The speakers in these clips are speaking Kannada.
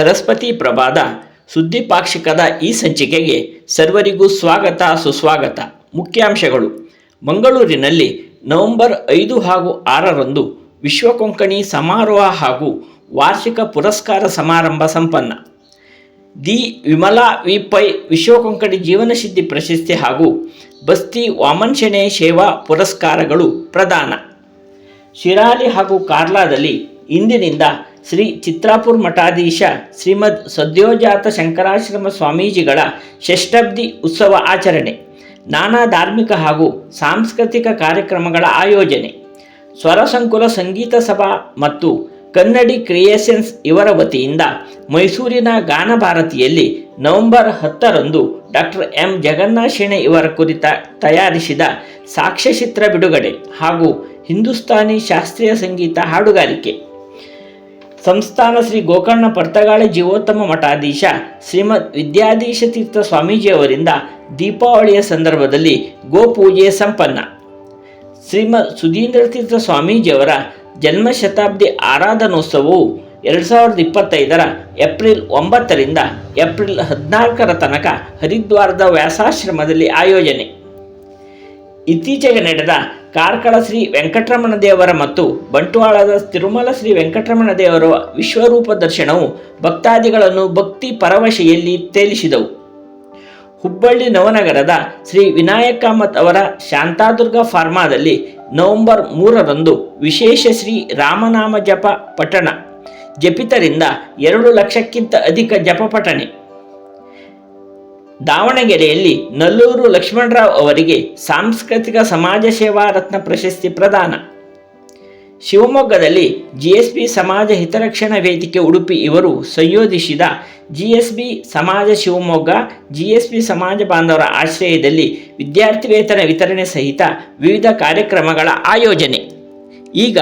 ಸರಸ್ವತಿ ಪ್ರಭಾದ ಸುದ್ದಿಪಾಕ್ಷಿಕದ ಈ ಸಂಚಿಕೆಗೆ ಸರ್ವರಿಗೂ ಸ್ವಾಗತ ಸುಸ್ವಾಗತ. ಮುಖ್ಯಾಂಶಗಳು. ಮಂಗಳೂರಿನಲ್ಲಿ ನವೆಂಬರ್ ಐದು ಹಾಗೂ ಆರರಂದು ವಿಶ್ವ ಕೊಂಕಣಿ ಸಮಾರೋಹ ಹಾಗೂ ವಾರ್ಷಿಕ ಪುರಸ್ಕಾರ ಸಮಾರಂಭ ಸಂಪನ್ನ. ದಿ ವಿಮಲಾ ವಿ ಪೈ ವಿಶ್ವ ಕೊಂಕಣಿ ಜೀವನಸಿದ್ಧಿ ಪ್ರಶಸ್ತಿ ಹಾಗೂ ಬಸ್ತಿ ವಾಮನ್ ಶೆಣೆ ಸೇವಾ ಪುರಸ್ಕಾರಗಳು ಪ್ರದಾನ. ಶಿರಾಲಿ ಹಾಗೂ ಕಾರ್ಲಾದಲ್ಲಿ ಇಂದಿನಿಂದ ಶ್ರೀ ಚಿತ್ರಾಪುರ ಮಠಾಧೀಶ ಶ್ರೀಮದ್ ಸದ್ಯೋಜಾತ ಶಂಕರಾಶ್ರಮ ಸ್ವಾಮೀಜಿಗಳ ಷಷ್ಠಬ್ದಿ ಉತ್ಸವ ಆಚರಣೆ, ನಾನಾ ಧಾರ್ಮಿಕ ಹಾಗೂ ಸಾಂಸ್ಕೃತಿಕ ಕಾರ್ಯಕ್ರಮಗಳ ಆಯೋಜನೆ, ಸ್ವರಸಂಕುಲ ಸಂಗೀತ ಸಭಾ ಮತ್ತು ಕನ್ನಡಿ ಕ್ರಿಯೇಷನ್ಸ್ ಇವರ ವತಿಯಿಂದ ಮೈಸೂರಿನ ಗಾನಭಾರತಿಯಲ್ಲಿ ನವೆಂಬರ್ ಹತ್ತರಂದು ಡಾಕ್ಟರ್ ಎಂ ಜಗನ್ನಾಥ್ ಶೆಣೆ ಇವರ ಕುರಿತ ತಯಾರಿಸಿದ ಸಾಕ್ಷ್ಯಚಿತ್ರ ಬಿಡುಗಡೆ ಹಾಗೂ ಹಿಂದೂಸ್ತಾನಿ ಶಾಸ್ತ್ರೀಯ ಸಂಗೀತ ಹಾಡುಗಾರಿಕೆ. ಸಂಸ್ಥಾನ ಶ್ರೀ ಗೋಕರ್ಣ ಪರ್ತಗಾಳಿ ಜೀವೋತ್ತಮ ಮಠಾಧೀಶ ಶ್ರೀಮದ್ ವಿದ್ಯಾಧೀಶ ತೀರ್ಥ ಸ್ವಾಮೀಜಿಯವರಿಂದ ದೀಪಾವಳಿಯ ಸಂದರ್ಭದಲ್ಲಿ ಗೋಪೂಜೆ ಸಂಪನ್ನ. ಶ್ರೀಮದ್ ಸುಧೀಂದ್ರ ತೀರ್ಥ ಸ್ವಾಮೀಜಿಯವರ ಜನ್ಮ ಶತಾಬ್ದಿ ಆರಾಧನೋತ್ಸವವು ಎರಡು ಸಾವಿರದ ಇಪ್ಪತ್ತೈದರ ಏಪ್ರಿಲ್ ಒಂಬತ್ತರಿಂದ ಏಪ್ರಿಲ್ ಹದಿನಾಲ್ಕರ ತನಕ ಹರಿದ್ವಾರದ ವ್ಯಾಸಾಶ್ರಮದಲ್ಲಿ ಆಯೋಜನೆ. ಇತ್ತೀಚೆಗೆ ನಡೆದ ಕಾರ್ಕಳ ಶ್ರೀ ವೆಂಕಟರಮಣ ದೇವರ ಮತ್ತು ಬಂಟ್ವಾಳದ ತಿರುಮಲ ಶ್ರೀ ವೆಂಕಟರಮಣ ದೇವರ ವಿಶ್ವರೂಪ ದರ್ಶನವು ಭಕ್ತಾದಿಗಳನ್ನು ಭಕ್ತಿ ಪರವಶೆಯಲ್ಲಿ ತೇಲಿಸಿದವು. ಹುಬ್ಬಳ್ಳಿ ನವನಗರದ ಶ್ರೀ ವಿನಾಯಕ ಕಾಮತ್ ಅವರ ಶಾಂತಾದುರ್ಗ ಫಾರ್ಮಾದಲ್ಲಿ ನವೆಂಬರ್ ಮೂರರಂದು ವಿಶೇಷ ಶ್ರೀ ರಾಮನಾಮ ಜಪ ಪಠಣ ಜಪಿತರಿಂದ ಎರಡು ಲಕ್ಷಕ್ಕಿಂತ ಅಧಿಕ ಜಪ ಪಠಣೆ. ದಾವಣಗೆರೆಯಲ್ಲಿ ನಲ್ಲೂರು ಲಕ್ಷ್ಮಣರಾವ್ ಅವರಿಗೆ ಸಾಂಸ್ಕೃತಿಕ ಸಮಾಜ ಸೇವಾ ರತ್ನ ಪ್ರಶಸ್ತಿ ಪ್ರದಾನ. ಶಿವಮೊಗ್ಗದಲ್ಲಿ ಜಿಎಸ್ಬಿ ಸಮಾಜ ಹಿತರಕ್ಷಣಾ ವೇದಿಕೆ ಉಡುಪಿ ಇವರು ಸಂಯೋಜಿಸಿದ ಜಿಎಸ್ಬಿ ಸಮಾಜ ಶಿವಮೊಗ್ಗ ಜಿಎಸ್ಬಿ ಸಮಾಜ ಬಾಂಧವರ ಆಶ್ರಯದಲ್ಲಿ ವಿದ್ಯಾರ್ಥಿ ವೇತನ ವಿತರಣೆ ಸಹಿತ ವಿವಿಧ ಕಾರ್ಯಕ್ರಮಗಳ ಆಯೋಜನೆ. ಈಗ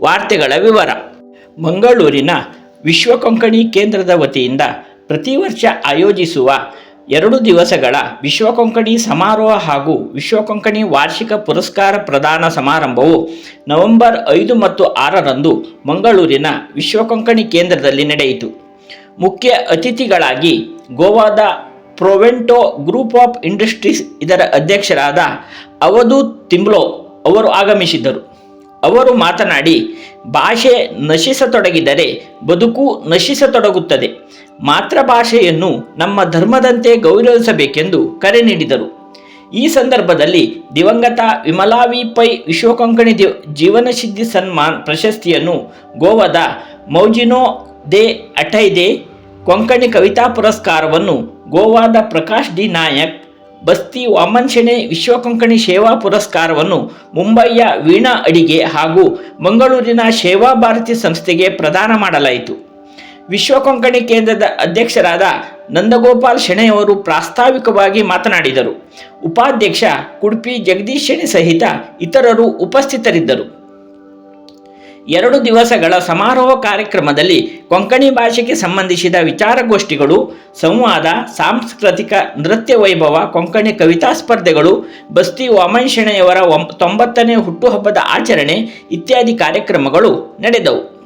ವಾರ್ತೆಗಳ ವಿವರ. ಮಂಗಳೂರಿನ ವಿಶ್ವ ಕೊಂಕಣಿ ಕೇಂದ್ರದ ವತಿಯಿಂದ ಪ್ರತಿ ವರ್ಷ ಆಯೋಜಿಸುವ ಎರಡು ದಿವಸಗಳ ವಿಶ್ವ ಕೊಂಕಣಿ ಸಮಾರೋಹ ಹಾಗೂ ವಿಶ್ವ ಕೊಂಕಣಿ ವಾರ್ಷಿಕ ಪುರಸ್ಕಾರ ಪ್ರದಾನ ಸಮಾರಂಭವು ನವೆಂಬರ್ ಐದು ಮತ್ತು ಆರರಂದು ಮಂಗಳೂರಿನ ವಿಶ್ವ ಕೊಂಕಣಿ ಕೇಂದ್ರದಲ್ಲಿ ನಡೆಯಿತು. ಮುಖ್ಯ ಅತಿಥಿಗಳಾಗಿ ಗೋವಾದ ಪ್ರೊವೆಂಟೊ ಗ್ರೂಪ್ ಆಫ್ ಇಂಡಸ್ಟ್ರೀಸ್ ಇದರ ಅಧ್ಯಕ್ಷರಾದ ಅವಧೂತ್ ತಿಂಬ್ಲೋ ಅವರು ಆಗಮಿಸಿದ್ದರು. ಅವರು ಮಾತನಾಡಿ, ಭಾಷೆ ನಶಿಸತೊಡಗಿದರೆ ಬದುಕು ನಶಿಸತೊಡಗುತ್ತದೆ. ಮಾತೃಭಾಷೆಯನ್ನು ನಮ್ಮ ಧರ್ಮದಂತೆ ಗೌರವಿಸಬೇಕೆಂದು ಕರೆ ನೀಡಿದರು. ಈ ಸಂದರ್ಭದಲ್ಲಿ ದಿವಂಗತ ವಿಮಲಾವಿ ಪೈ ವಿಶ್ವಕೊಂಕಣಿ ಜೀವನ ಸಿದ್ಧಿ ಸನ್ಮಾನ್ ಪ್ರಶಸ್ತಿಯನ್ನು ಗೋವಾದ ಮೌಜಿನೋ ದೆ ಅಟೈದೆ ಕೊಂಕಣಿ ಕವಿತಾ ಪುರಸ್ಕಾರವನ್ನು ಗೋವಾದ ಪ್ರಕಾಶ್ ಡಿ ನಾಯಕ್ ಬಸ್ತಿ ವಾಮನ್ ಶೆಣೆ ವಿಶ್ವ ಕೊಂಕಣಿ ಸೇವಾ ಪುರಸ್ಕಾರವನ್ನು ಮುಂಬಯಿಯ ವೀಣಾ ಅಡಿಗೆ ಹಾಗೂ ಮಂಗಳೂರಿನ ಸೇವಾ ಭಾರತಿ ಸಂಸ್ಥೆಗೆ ಪ್ರದಾನ ಮಾಡಲಾಯಿತು. ವಿಶ್ವ ಕೊಂಕಣಿ ಕೇಂದ್ರದ ಅಧ್ಯಕ್ಷರಾದ ನಂದಗೋಪಾಲ್ ಶೆಣೆಯವರು ಪ್ರಾಸ್ತಾವಿಕವಾಗಿ ಮಾತನಾಡಿದರು. ಉಪಾಧ್ಯಕ್ಷ ಕುಡ್ಪಿ ಜಗದೀಶ್ ಶೆಣೆ ಸಹಿತ ಇತರರು ಉಪಸ್ಥಿತರಿದ್ದರು. ಎರಡು ದಿವಸಗಳ ಸಮಾರೋಹ ಕಾರ್ಯಕ್ರಮದಲ್ಲಿ ಕೊಂಕಣಿ ಭಾಷೆಗೆ ಸಂಬಂಧಿಸಿದ ವಿಚಾರಗೋಷ್ಠಿಗಳು, ಸಂವಾದ, ಸಾಂಸ್ಕೃತಿಕ ನೃತ್ಯ ವೈಭವ, ಕೊಂಕಣಿ ಕವಿತಾ ಸ್ಪರ್ಧೆಗಳು, ಬಸ್ತಿ ಒಂ ತೊಂಬತ್ತನೇ ಹುಟ್ಟುಹಬ್ಬದ ಆಚರಣೆ ಇತ್ಯಾದಿ ಕಾರ್ಯಕ್ರಮಗಳು ನಡೆದವು.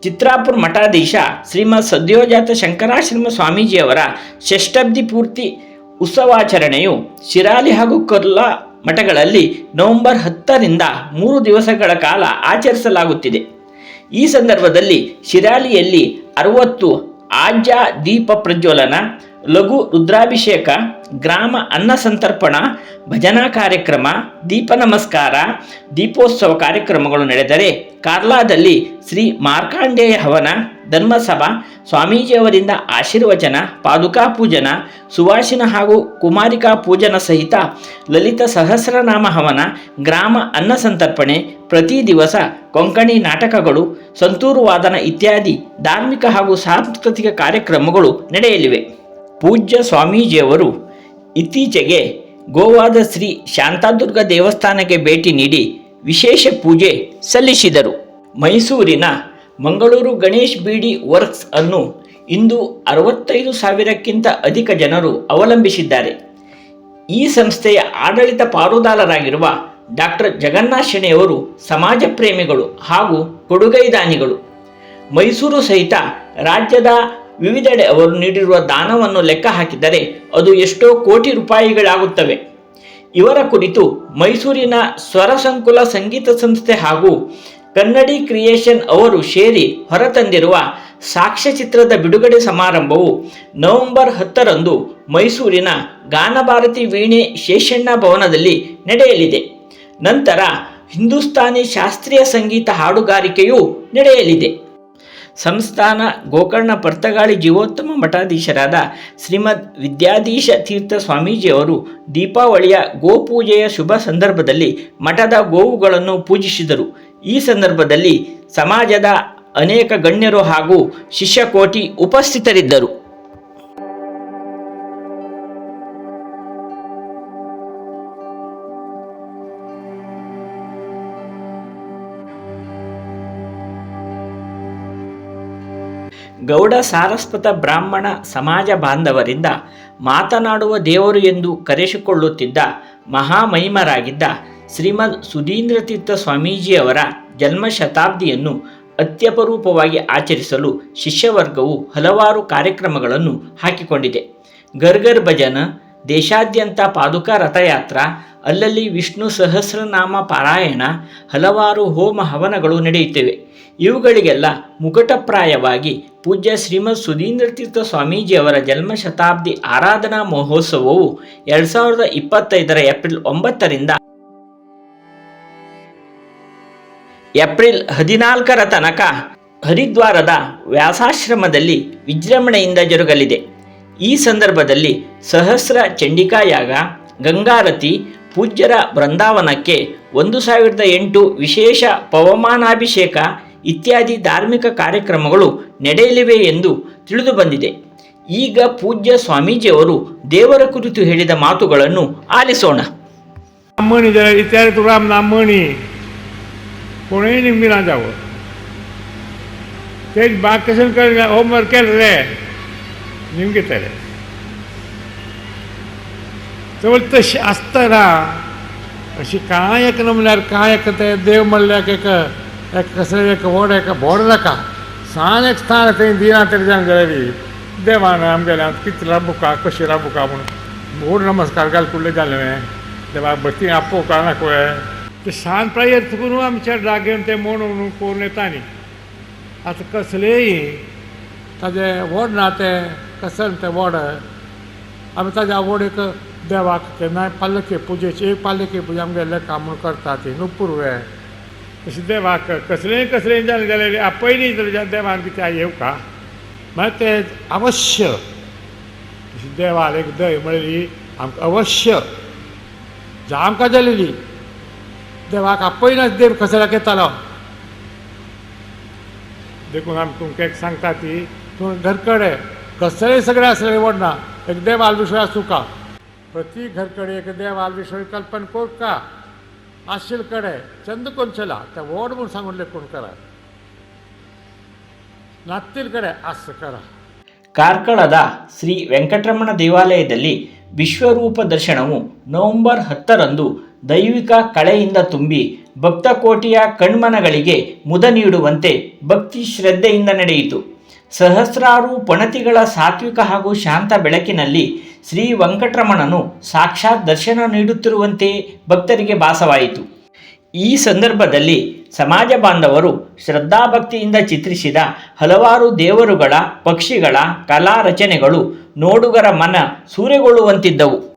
ಚಿತ್ರಾಪುರ ಮಠಾಧೀಶ ಶ್ರೀಮದ್ ಸದ್ಯೋಜಾತ ಶಂಕರಾಶ್ರಮ ಸ್ವಾಮೀಜಿಯವರ ಷಷ್ಠಬ್ದಿ ಪೂರ್ತಿ ಉತ್ಸವಾಚರಣೆಯು ಶಿರಾಲಿ ಹಾಗೂ ಕೊರ್ಲಾ ಮಠಗಳಲ್ಲಿ ನವೆಂಬರ್ ಹತ್ತರಿಂದ ಮೂರು ದಿವಸಗಳ ಕಾಲ ಆಚರಿಸಲಾಗುತ್ತಿದೆ. ಈ ಸಂದರ್ಭದಲ್ಲಿ ಶಿರಾಲಿಯಲ್ಲಿ ಅರವತ್ತು ಆಜ್ಯ ದೀಪ ಪ್ರಜ್ವಲನ ಲಘು ರುದ್ರಾಭಿಷೇಕ, ಗ್ರಾಮ ಅನ್ನ ಸಂತರ್ಪಣ, ಭಜನಾ ಕಾರ್ಯಕ್ರಮ, ದೀಪ ನಮಸ್ಕಾರ, ದೀಪೋತ್ಸವ ಕಾರ್ಯಕ್ರಮಗಳು ನಡೆದರೆ ಕಾರ್ಲಾದಲ್ಲಿ ಶ್ರೀ ಮಾರ್ಕಾಂಡೇಯ ಹವನ, ಧರ್ಮಸಭಾ, ಸ್ವಾಮೀಜಿಯವರಿಂದ ಆಶೀರ್ವಚನ, ಪಾದುಕಾ ಪೂಜನ, ಸುವಾಸಿನ ಹಾಗೂ ಕುಮಾರಿಕಾ ಪೂಜನ ಸಹಿತ ಲಲಿತ ಸಹಸ್ರನಾಮ ಹವನ, ಗ್ರಾಮ ಅನ್ನ ಸಂತರ್ಪಣೆ, ಪ್ರತಿ ದಿವಸ ಕೊಂಕಣಿ ನಾಟಕಗಳು, ಸಂತೂರು ವಾದನ ಇತ್ಯಾದಿ ಧಾರ್ಮಿಕ ಹಾಗೂ ಸಾಂಸ್ಕೃತಿಕ ಕಾರ್ಯಕ್ರಮಗಳು ನಡೆಯಲಿವೆ. ಪೂಜ್ಯ ಸ್ವಾಮೀಜಿಯವರು ಇತ್ತೀಚೆಗೆ ಗೋವಾದ ಶ್ರೀ ಶಾಂತಾದುರ್ಗ ದೇವಸ್ಥಾನಕ್ಕೆ ಭೇಟಿ ನೀಡಿ ವಿಶೇಷ ಪೂಜೆ ಸಲ್ಲಿಸಿದರು. ಮೈಸೂರಿನ ಮಂಗಳೂರು ಗಣೇಶ್ ಬೀಡಿ ವರ್ಕ್ಸ್ ಅನ್ನು ಇಂದು ಅರವತ್ತೈದು ಸಾವಿರಕ್ಕಿಂತ ಅಧಿಕ ಜನರು ಅವಲಂಬಿಸಿದ್ದಾರೆ. ಈ ಸಂಸ್ಥೆಯ ಆಡಳಿತ ಪಾರುದಾರರಾಗಿರುವ ಡಾಕ್ಟರ್ ಜಗನ್ನಾಥ್ ಶೆಣೆಯವರು ಸಮಾಜ ಪ್ರೇಮಿಗಳು ಹಾಗೂ ಕೊಡುಗೈದಾನಿಗಳು. ಮೈಸೂರು ಸಹಿತ ರಾಜ್ಯದ ವಿವಿಧೆಡೆ ಅವರು ನೀಡಿರುವ ದಾನವನ್ನು ಲೆಕ್ಕ ಹಾಕಿದರೆ ಅದು ಎಷ್ಟೋ ಕೋಟಿ ರೂಪಾಯಿಗಳಾಗುತ್ತವೆ. ಇವರ ಕುರಿತು ಮೈಸೂರಿನ ಸ್ವರಸಂಕುಲ ಸಂಗೀತ ಸಂಸ್ಥೆ ಹಾಗೂ ಕನ್ನಡಿ ಕ್ರಿಯೇಷನ್ ಅವರು ಸೇರಿ ಹೊರತಂದಿರುವ ಸಾಕ್ಷ್ಯಚಿತ್ರದ ಬಿಡುಗಡೆ ಸಮಾರಂಭವು ನವೆಂಬರ್ ಹತ್ತರಂದು ಮೈಸೂರಿನ ಗಾನಭಾರತಿ ವೀಣೆ ಶೇಷಣ್ಣ ಭವನದಲ್ಲಿ ನಡೆಯಲಿದೆ. ನಂತರ ಹಿಂದೂಸ್ತಾನಿ ಶಾಸ್ತ್ರೀಯ ಸಂಗೀತ ಹಾಡುಗಾರಿಕೆಯೂ ನಡೆಯಲಿದೆ. ಸಂಸ್ಥಾನ ಗೋಕರ್ಣ ಪರ್ತಗಾಳಿ ಜೀವೋತ್ತಮ ಮಠಾಧೀಶರಾದ ಶ್ರೀಮದ್ ವಿದ್ಯಾಧೀಶ ತೀರ್ಥ ಸ್ವಾಮೀಜಿಯವರು ದೀಪಾವಳಿಯ ಗೋಪೂಜೆಯ ಶುಭ ಸಂದರ್ಭದಲ್ಲಿ ಮಠದ ಗೋವುಗಳನ್ನು ಪೂಜಿಸಿದರು. ಈ ಸಂದರ್ಭದಲ್ಲಿ ಸಮಾಜದ ಅನೇಕ ಗಣ್ಯರು ಹಾಗೂ ಶಿಷ್ಯಕೋಟಿ ಉಪಸ್ಥಿತರಿದ್ದರು. ಗೌಡ ಸಾರಸ್ವತ ಬ್ರಾಹ್ಮಣ ಸಮಾಜ ಬಾಂಧವರಿಂದ ಮಾತನಾಡುವ ದೇವರು ಎಂದು ಕರೆಸಿಕೊಳ್ಳುತ್ತಿದ್ದ ಮಹಾಮಹಿಮರಾಗಿದ್ದ ಶ್ರೀಮದ್ ಸುಧೀಂದ್ರ ತೀರ್ಥ ಸ್ವಾಮೀಜಿಯವರ ಜನ್ಮ ಶತಾಬ್ದಿಯನ್ನು ಅತ್ಯಪರೂಪವಾಗಿ ಆಚರಿಸಲು ಶಿಷ್ಯವರ್ಗವು ಹಲವಾರು ಕಾರ್ಯಕ್ರಮಗಳನ್ನು ಹಾಕಿಕೊಂಡಿದೆ. ಗರ್ಗರ್ ಭಜನ, ದೇಶಾದ್ಯಂತ ಪಾದುಕಾ ರಥಯಾತ್ರ ಅಲ್ಲಲ್ಲಿ ವಿಷ್ಣು ಸಹಸ್ರನಾಮ ಪಾರಾಯಣ, ಹಲವಾರು ಹೋಮ ಹವನಗಳು ನಡೆಯುತ್ತಿವೆ. ಇವುಗಳಿಗೆಲ್ಲ ಮುಕಟಪ್ರಾಯವಾಗಿ ಪೂಜ್ಯ ಶ್ರೀಮದ್ ಸುಧೀಂದ್ರ ತೀರ್ಥ ಸ್ವಾಮೀಜಿಯವರ ಜನ್ಮ ಶತಾಬ್ದಿ ಆರಾಧನಾ ಮಹೋತ್ಸವವು ಎರಡು ಸಾವಿರದ ಇಪ್ಪತ್ತೈದರ ಏಪ್ರಿಲ್ ಒಂಬತ್ತರಿಂದ ಏಪ್ರಿಲ್ ಹದಿನಾಲ್ಕರ ತನಕ ಹರಿದ್ವಾರದ ವ್ಯಾಸಾಶ್ರಮದಲ್ಲಿ ವಿಜೃಂಭಣೆಯಿಂದ ಜರುಗಲಿದೆ. ಈ ಸಂದರ್ಭದಲ್ಲಿ ಸಹಸ್ರ ಚಂಡಿಕಾಯಾಗ ಗಂಗಾರತಿ ಪೂಜ್ಯರ ಬೃಂದಾವನಕ್ಕೆ ಒಂದು ಸಾವಿರದ ಎಂಟು ವಿಶೇಷ ಪವಮಾನಾಭಿಷೇಕ ಇತ್ಯಾದಿ ಧಾರ್ಮಿಕ ಕಾರ್ಯಕ್ರಮಗಳು ನಡೆಯಲಿವೆ ಎಂದು ತಿಳಿದು ಬಂದಿದೆ ಈಗ ಪೂಜ್ಯ ಸ್ವಾಮೀಜಿಯವರು ದೇವರ ಕುರಿತು ಹೇಳಿದ ಮಾತುಗಳನ್ನು ಆಲಿಸೋಣ म्हणी जर इत्यादी तुला ना म्हणी कोणीय निमगी ना जावं तेच बाग कशें कर होमवर्क केलें रे निमगेतले चवळ तशी आसतना अशी कांय एक म्हणल्यार कांय एक ते देव म्हणल्यार एक एक कसले एक व्हड एक व्हड नाका. सान एक स्थान थंय दिना तरी जावन गेलेली. देवान आमगेल्या कितला राबुका कशी राबुका म्हूण व्हड नमस्कार घाल कुल्ले जालें देवाक भक्ती आपोव कळना कळे ते शान प्रयत्न करून आमच्या जागेन ते म्हणून कोरून येता न्ही आतां कसलेय ताजें व्हड ना तें कसलें तें व्हड आमी ताज्या आवड एक देवाक केन्नाय पालके पुजेची एक पालके पुजा आमगेले काम करता ती न्हू पुरवे तशें देवाक कसलेंय कसलेंय जालें जाल्यार पयलीं तर देवान कितें येवं का मागीर ते अवश्य तशी देवाक एक दय म्हळ्ळी आमकां अवश्य जा आमकां जालेली देवाक आपयनाच देव कचऱ्याक येतालो देखून आमी तुमकां एक सांगता ती तूं घरकडे कसलेय सगळें आसलें व्हडना एक देवाल विशय तुका प्रती घरकडे एक देवाल विशय कल्पना कोर का आशिल कडे चंद कोणचेला ते व्हड म्हूण सांगून लेखून करा नात्तील कडे आस करा ಕಾರ್ಕಳದ ಶ್ರೀ ವೆಂಕಟರಮಣ ದೇವಾಲಯದಲ್ಲಿ ವಿಶ್ವರೂಪ ದರ್ಶನವು ನವೆಂಬರ್ ಹತ್ತರಂದು ದೈವಿಕ ಕಳೆಯಿಂದ ತುಂಬಿ ಭಕ್ತಕೋಟಿಯ ಕಣ್ಮನಗಳಿಗೆ ಮುದ ನೀಡುವಂತೆ ಭಕ್ತಿ ಶ್ರದ್ಧೆಯಿಂದ ನಡೆಯಿತು ಸಹಸ್ರಾರು ಪಣತಿಗಳ ಸಾತ್ವಿಕ ಹಾಗೂ ಶಾಂತ ಬೆಳಕಿನಲ್ಲಿ ಶ್ರೀ ವೆಂಕಟರಮಣನು ಸಾಕ್ಷಾತ್ ದರ್ಶನ ನೀಡುತ್ತಿರುವಂತೆ ಭಕ್ತರಿಗೆ ಭಾಸವಾಯಿತು. ಈ ಸಂದರ್ಭದಲ್ಲಿ ಸಮಾಜ ಬಾಂಧವರು ಶ್ರದ್ಧಾಭಕ್ತಿಯಿಂದ ಚಿತ್ರಿಸಿದ ಹಲವಾರು ದೇವರುಗಳ ಪಕ್ಷಿಗಳ ಕಲಾ ರಚನೆಗಳು ನೋಡುಗರ ಮನ ಸೂರೆಗೊಳ್ಳುವಂತಿದ್ದವು.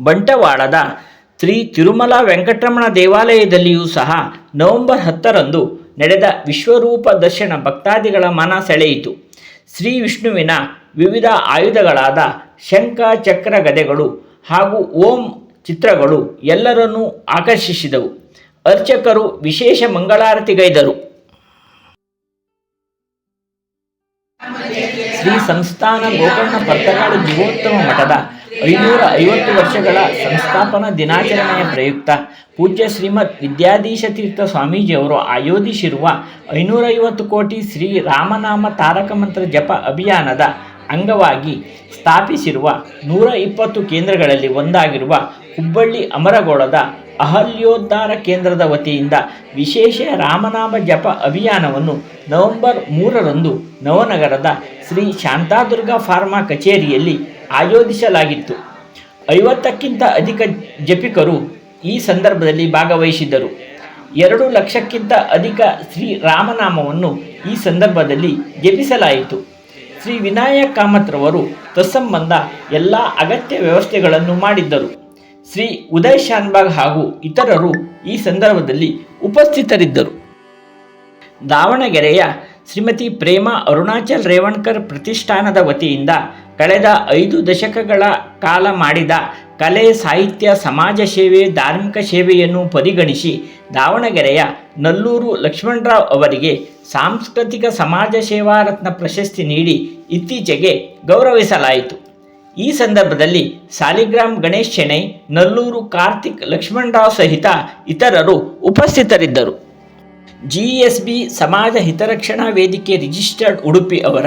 ಬಂಟವಾಳದ ಶ್ರೀ ತಿರುಮಲ ವೆಂಕಟರಮಣ ದೇವಾಲಯದಲ್ಲಿಯೂ ಸಹ ನವೆಂಬರ್ ಹತ್ತರಂದು ನಡೆದ ವಿಶ್ವರೂಪ ದರ್ಶನ ಭಕ್ತಾದಿಗಳ ಮನ ಸೆಳೆಯಿತು. ಶ್ರೀ ವಿಷ್ಣುವಿನ ವಿವಿಧ ಆಯುಧಗಳಾದ ಶಂಖ, ಚಕ್ರ ಗದೆಗಳು ಹಾಗೂ ಓಂ ಚಿತ್ರಗಳು ಎಲ್ಲರನ್ನೂ ಆಕರ್ಷಿಸಿದವು. ಅರ್ಚಕರು ವಿಶೇಷ ಮಂಗಳಾರತಿಗೈದರು ಶ್ರೀ ಸಂಸ್ಥಾನ ಗೋಕರ್ಣ ಪರ್ತನಾಡು ಜೀವೋತ್ತಮ ಮಠದ ಐನೂರ ಐವತ್ತು ವರ್ಷಗಳ ಸಂಸ್ಥಾಪನಾ ದಿನಾಚರಣೆಯ ಪ್ರಯುಕ್ತ ಪೂಜ್ಯ ಶ್ರೀಮದ್ ವಿದ್ಯಾಧೀಶ ತೀರ್ಥ ಸ್ವಾಮೀಜಿಯವರು ಆಯೋಜಿಸಿರುವ ಐನೂರೈವತ್ತು ಕೋಟಿ ಶ್ರೀ ರಾಮನಾಮ ತಾರಕ ಮಂತ್ರ ಜಪ ಅಭಿಯಾನದ ಅಂಗವಾಗಿ ಸ್ಥಾಪಿಸಿರುವ ನೂರ ಇಪ್ಪತ್ತು ಕೇಂದ್ರಗಳಲ್ಲಿ ಒಂದಾಗಿರುವ ಹುಬ್ಬಳ್ಳಿ ಅಮರಗೋಳದ ಅಹಲ್ಯೋದ್ಧಾರ ಕೇಂದ್ರದ ವತಿಯಿಂದ ವಿಶೇಷ ರಾಮನಾಮ ಜಪ ಅಭಿಯಾನವನ್ನು ನವೆಂಬರ್ ಮೂರರಂದು ನವನಗರದ ಶ್ರೀ ಶಾಂತಾದುರ್ಗಾ ಫಾರ್ಮಾ ಕಚೇರಿಯಲ್ಲಿ ಆಯೋಜಿಸಲಾಗಿತ್ತು. ಐವತ್ತಕ್ಕಿಂತ ಅಧಿಕ ಜಪಿಕರು ಈ ಸಂದರ್ಭದಲ್ಲಿ ಭಾಗವಹಿಸಿದ್ದರು. ಎರಡು ಲಕ್ಷಕ್ಕಿಂತ ಅಧಿಕ ಶ್ರೀ ರಾಮನಾಮವನ್ನು ಈ ಸಂದರ್ಭದಲ್ಲಿ ಜಪಿಸಲಾಯಿತು. ಶ್ರೀ ವಿನಾಯಕ್ ಕಾಮತ್ರವರು ತತ್ಸಂಬಂಧ ಎಲ್ಲ ಅಗತ್ಯ ವ್ಯವಸ್ಥೆಗಳನ್ನು ಮಾಡಿದ್ದರು. ಶ್ರೀ ಉದಯ್ ಶಾನ್ಬಾಗ್ ಹಾಗೂ ಇತರರು ಈ ಸಂದರ್ಭದಲ್ಲಿ ಉಪಸ್ಥಿತರಿದ್ದರು. ದಾವಣಗೆರೆಯ ಶ್ರೀಮತಿ ಪ್ರೇಮ ಅರುಣಾಚಲ್ ರೇವಣ್ಕರ್ ಪ್ರತಿಷ್ಠಾನದ ವತಿಯಿಂದ ಕಳೆದ ಐದು ದಶಕಗಳ ಕಾಲ ಮಾಡಿದ ಕಲೆ, ಸಾಹಿತ್ಯ, ಸಮಾಜ ಸೇವೆ, ಧಾರ್ಮಿಕ ಸೇವೆಯನ್ನು ಪರಿಗಣಿಸಿ ದಾವಣಗೆರೆಯ ನಲ್ಲೂರು ಲಕ್ಷ್ಮಣರಾವ್ ಅವರಿಗೆ ಸಾಂಸ್ಕೃತಿಕ ಸಮಾಜ ಸೇವಾ ರತ್ನ ಪ್ರಶಸ್ತಿ ನೀಡಿ ಇತ್ತೀಚೆಗೆ ಗೌರವಿಸಲಾಯಿತು. ಈ ಸಂದರ್ಭದಲ್ಲಿ ಸಾಲಿಗ್ರಾಮ್ ಗಣೇಶ್ ಶೆಣೈ, ನಲ್ಲೂರು ಕಾರ್ತಿಕ್ ಲಕ್ಷ್ಮಣರಾವ್ ಸಹಿತ ಇತರರು ಉಪಸ್ಥಿತರಿದ್ದರು. ಜಿಎಸ್ಬಿ ಸಮಾಜ ಹಿತರಕ್ಷಣಾ ವೇದಿಕೆ ರಿಜಿಸ್ಟರ್ಡ್ ಉಡುಪಿ ಅವರ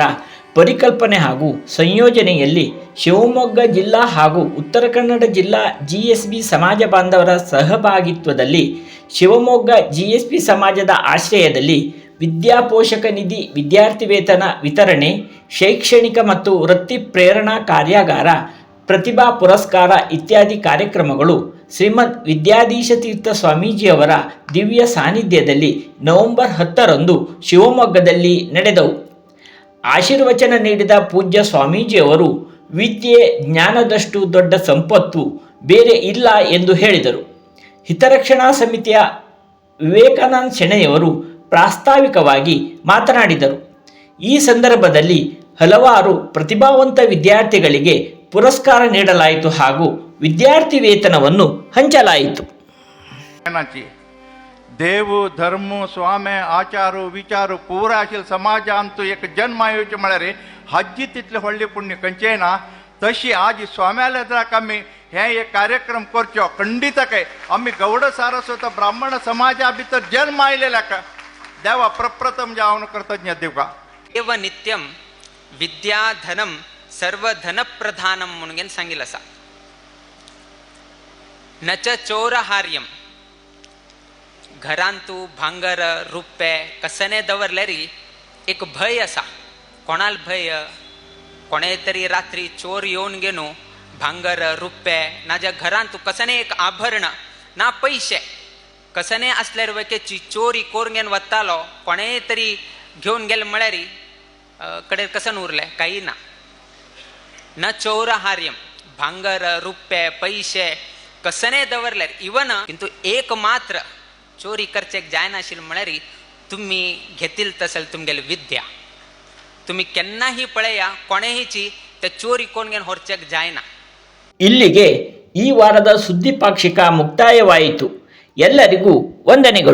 ಪರಿಕಲ್ಪನೆ ಹಾಗೂ ಸಂಯೋಜನೆಯಲ್ಲಿ ಶಿವಮೊಗ್ಗ ಜಿಲ್ಲಾ ಹಾಗೂ ಉತ್ತರ ಕನ್ನಡ ಜಿಲ್ಲಾ ಜಿಎಸ್ಬಿ ಸಮಾಜ ಬಾಂಧವರ ಸಹಭಾಗಿತ್ವದಲ್ಲಿ ಶಿವಮೊಗ್ಗ ಜಿಎಸ್ಬಿ ಸಮಾಜದ ಆಶ್ರಯದಲ್ಲಿ ವಿದ್ಯಾಪೋಷಕ ನಿಧಿ ವಿದ್ಯಾರ್ಥಿ ವೇತನ ವಿತರಣೆ, ಶೈಕ್ಷಣಿಕ ಮತ್ತು ವೃತ್ತಿ ಪ್ರೇರಣಾ ಕಾರ್ಯಾಗಾರ, ಪ್ರತಿಭಾ ಪುರಸ್ಕಾರ ಇತ್ಯಾದಿ ಕಾರ್ಯಕ್ರಮಗಳು ಶ್ರೀಮದ್ ವಿದ್ಯಾಧೀಶ ತೀರ್ಥ ಸ್ವಾಮೀಜಿಯವರ ದಿವ್ಯ ಸಾನ್ನಿಧ್ಯದಲ್ಲಿ ನವೆಂಬರ್ ಹತ್ತರಂದು ಶಿವಮೊಗ್ಗದಲ್ಲಿ ನಡೆದವು. ಆಶೀರ್ವಚನ ನೀಡಿದ ಪೂಜ್ಯ ಸ್ವಾಮೀಜಿಯವರು, ವಿದ್ಯೆ ಜ್ಞಾನದಷ್ಟು ದೊಡ್ಡ ಸಂಪತ್ತು ಬೇರೆ ಇಲ್ಲ ಎಂದು ಹೇಳಿದರು. ಹಿತರಕ್ಷಣಾ ಸಮಿತಿಯ ವಿವೇಕಾನಂದ ಶೆಣೆಯವರು ಪ್ರಾಸ್ತಾವಿಕವಾಗಿ ಮಾತನಾಡಿದರು. ಈ ಸಂದರ್ಭದಲ್ಲಿ ಹಲವಾರು ಪ್ರತಿಭಾವಂತ ವಿದ್ಯಾರ್ಥಿಗಳಿಗೆ ಪುರಸ್ಕಾರ ನೀಡಲಾಯಿತು ಹಾಗೂ ವಿದ್ಯಾರ್ಥಿ ವೇತನವನ್ನು ಹಂಚಲಾಯಿತು नाची देव धर्म स्वामे आचार विचार पुरा आशिल समाजान तूं एक जन्म आयोज्य म्हळ्यार हज्जी तितले व्हडले पुण्य खंयचेय ना तशी आज स्वाम्याले जराक आमी हे एक कार्यक्रम करच्यो खंडितकाय आमी गौड सारस्वत ब्राह्मण समाजा भितर जन्म आयलेल्याक देवा प्रप्रथम जे हांव कृतज्ञ दिवका एव नित्यम विद्या धनम सर्व धन प्रधानम म्हणून सांगितलं असा न च चोरहार्यम। घरांतू भांगर रुपये कसने दवरले रे एक भय असा। कोणाल भय कोणे तरी रात्री चोर येऊन गेनो भांगर रुपये नाज्या घरांतू कसने एक आभरण ना पैसे कसने असल्यार वेकेची चोरी घेवन वतालो कोणे तरी घेऊन गेले म्हळ्यार कडेन कसन उरले? काही ना न चोरहार्यम। भांगर रुपये पैसे કસને દવરલેર ಇಂತು કિંતુ ಮಾತ್ರ ಚೋರಿ ಖರ್ಚೆಗೆ ಜಾಯನಾಶೀಲ್ ಮಳರಿ ತುಮ್ಮಿ ಗೆತ್ತಿಲ್ ತಸಲ್ ತುಮ್ಗೆಲ್ ವಿದ್ಯಾ. ತುಮ್ಮಿ ಕೆನ್ನ ಹಿ ಪಳೆಯ ಕೊಣೆ ಹಿಚಿ ತ ಚೋರಿ ಕೋನ್ಗೆನ್ ಹೊರ್ಚೆಗ್ ಜಾಯನ. ಇಲ್ಲಿಗೆ ಈ ವಾರದ ಸುದ್ದಿ ಪಾಕ್ಷಿಕ ಮುಕ್ತಾಯವಾಯಿತು. ಎಲ್ಲರಿಗೂ ವಂದನೆಗಳು.